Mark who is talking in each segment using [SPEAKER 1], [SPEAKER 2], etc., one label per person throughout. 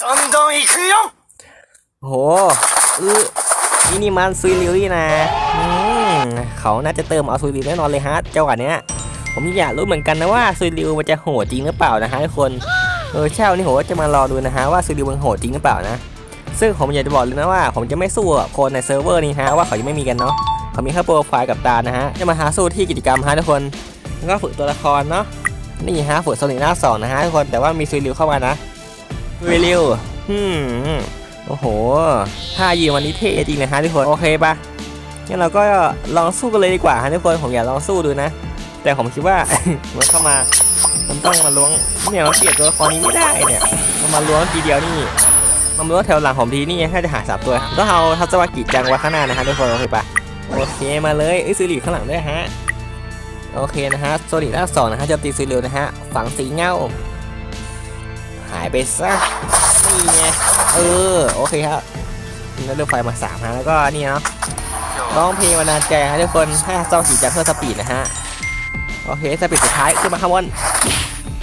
[SPEAKER 1] どんどん行くよ
[SPEAKER 2] โหอือนี่นี่มันซุยริวนี่นะอืมเขาน่าจะเติมเอาซุยริวแน่นอนเลยฮะเจ้าหวะเนี้ย ผมอยากรู้เหมือนกันนะว่าซุยริวมันจะโหดจริงหรือเปล่านะฮะทุกคน เออเช่านี่ผมก็จะมารอดูนะฮะว่าซุยริวมันโหดจริงหรือเปล่านะ ซึ่งผมอยากจะบอกเลยนะว่า ผมจะไม่สู้กับคนในเซิร์ฟเวอร์นี้ฮะว่าเขายังไม่มีกันเนาะ เขามีแค่โปรไฟล์กับตานะฮะ จะมาหาสู้ที่กิจกรรมฮะทุกคน แล้วก็ฝึกตัวละครเนาะ นี่ฮะฝึกโซนิกหน้าสองนะฮะทุกคน แต่ว่ามีซุยริวเข้ามานะ ซุยริวอืมโอ้โหท่ายืนวันนี้เท่จริงนะฮะทุกคน โอเคปะงั้นเราก็ลองสู้กันเลยดีกว่าฮะทุกคน ผมอยากลองสู้ดูนะ แต่ผมคิดว่า มันเข้ามา มันต้องมาล้วง เนี่ยมันเปลี่ยนตัวละครนี้ไม่ได้เนี่ย มันมาล้วงทีเดียวนี่ มันมาล้วงแถวหลังผมทีนี่ถ้จะหาสามตัว ต้องเอาทัศวกิจจังไว้ข้างหน้านะฮะทุกคน โอเคปะโอเคมาเลยเอ้ยซีรีส์ข้างหลังด้วยฮะ โอเคนะฮะโซนิกหน้าสองนะฮะจมตีซีเรียวนะฮะ ฝังสีเงา หายไปซะนี่ไงเออโอเคครับแล้วเรื่องไฟมาสามฮะแล้วก็นี่เนาะน้องเพลงมานานใจฮะทุกคนถ้าเจ้าสีจะเพิ่มสปีดนะฮะโอเคสปีดสุดท้ายขึ้นมาข้างบน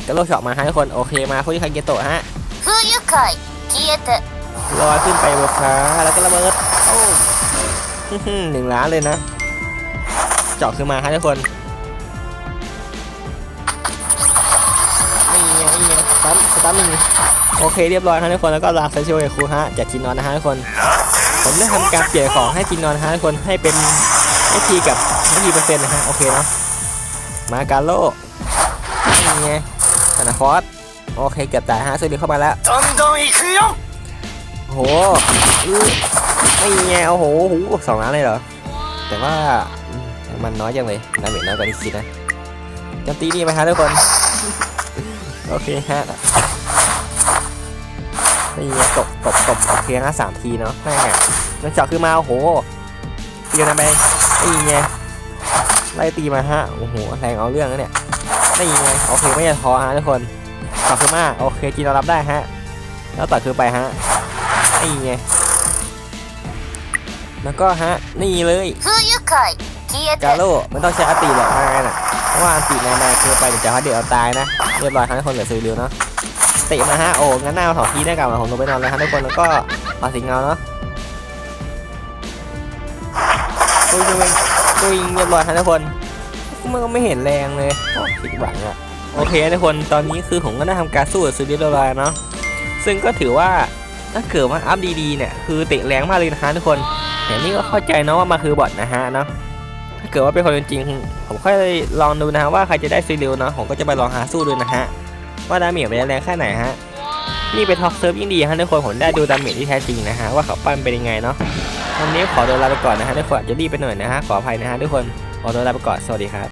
[SPEAKER 2] กระโดดเฉาะมาฮะทุกคนโอเคมาคุยคันเกโตะฮะ
[SPEAKER 3] คุยไข่เกียตะ
[SPEAKER 2] ลอยขึ้นไปบนฟ้าแล้วก็ระเบิดหนึ่งล้านเลยนะ เจาะขึ้นมาฮะทุกคน ตันสตันหโอเคเรียบร้อยครับทุกคนแล้วก็ลาเซชิโอเอคูฮะจากจีนอนนะฮะทุกคน ผมได้ทำการเปลี่ยนของให้กินนอนฮะทุกคนให้เป็นไอทีกับไอทีเปอร์เซ็นต์นะฮะโอเคเนาะมาการโล่นี่ไงธนาคอสโอเคเกือบตายฮะซูริเข้ามาแล้ว
[SPEAKER 1] โอ้
[SPEAKER 2] โหนี่ไงโอ้โหหูสองล้านเลยเหรอแต่ว่ามันน้อยจังเลยดาเหมจนน้อยกว่าที่คิดนะจมตีนี่ไปฮะทุกคน โอเคฮะนี่ตบตบตบโอเคนะสามทีเนาะห้านักจับคือมาโอ้โหเตียวนะไปนี่ไงไล่ตีมาฮะโอ้โหแรงเอาเรื่องนะเนี่ยนี่ไงโอเคไม่ยท้อฮะทุกคนต่อคือมาโอเคจีนรับได้ฮะแล้วต่อคือไปฮะนี่ไงแล้วก็ฮะนี่เลยกาโร่ม่ต้องใช้อติหรอกไม่งั้น่ะ ราะว่าอันตีนานๆคือไปเดี๋ยวจะเขาเดี๋ยวเอาตายนะ เรียบร้อยทั้งคนเหลือซื้อเร็วเนาะเตะมาฮะโอ้งั้นหน้าเอาถอดทีได้กลับมาผมลงไปนอนแล้วฮะทุกคนแล้วก็มาสิงเงาเนาะตุยตุยตุยเรียบร้อยฮะทุกคนมันก็ไม่เห็นแรงเลยโอ้ผิดหวังอะโอเคทุกคนตอนนี้คือผมก็ได้ทำการสู้กับซูดิโดรายเนาะซึ่งก็ถือว่าถ้าเกิดว่าอัพดีๆเนี่ยคือเตะแรงมากเลยนะฮะทุกคนแต่นี่ก็เข้าใจเนาะว่ามาคือบอทนะฮะเนาะ ถ้าเกิดว่าเป็นคนจริง ผมค่อยลองดูนะฮะว่าใครจะได้ซีเรียลเนาะผมก็จะไปลองหาสู้ดูนะฮะว่าดาเมจมันแรงแค่ไหนฮะนี่เป็นท็อกเซิร์ฟยิ่งดีฮะทุกคนผมได้ดูดาเมจที่แท้จริงนะฮะว่าเขาปั้นเป็นยังไงเนาะวันนี้ขอตัวลาไปก่อนนะฮะทุกคนจจะรีบไปหน่อยนะฮะขออภัยนะฮะทุกคนขอตัวลาไปก่อนสวัสดีครับ